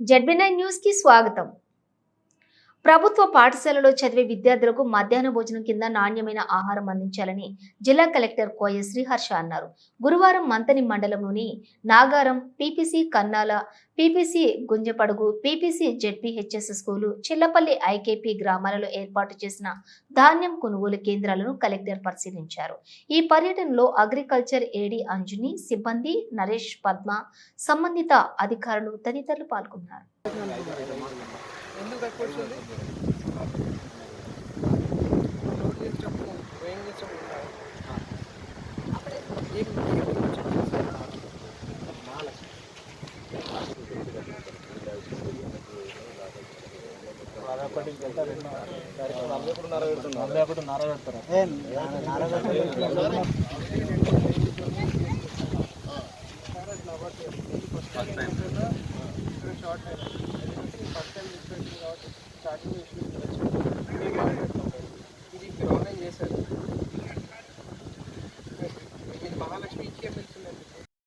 ZB nine news కి స్వాగతం ప్రభుత్వ పాఠశాలలో చదివే విద్యార్థులకు మధ్యాహ్న భోజనం కింద నాణ్యమైన ఆహారం అందించాలని జిల్లా కలెక్టర్ కోయ శ్రీహర్ష అన్నారు. గురువారం మంతని మండలంలోని Nagaram PPC Kannala PPC Gunjapadugu PPC ZPHS school Chillapalli IKP గ్రామాలలో ఏర్పాటు చేసిన ధాన్యం కొనుగోలు కేంద్రాలను కలెక్టర్ పరిశీలించారు. ఈ పర్యటనలో అగ్రికల్చర్ ఏడీ అంజుని సిబ్బంది నరేష్ పద్మ సంబంధిత అధికారులు తదితరులు పాల్గొన్నారు. ఎందుకు తక్కువ వచ్చింది? నోట్ చేసి చెప్పు వేయింగ్ చేసి చెప్పు ఏం short time first time activation ఇది ఇక్కడ చేశారు.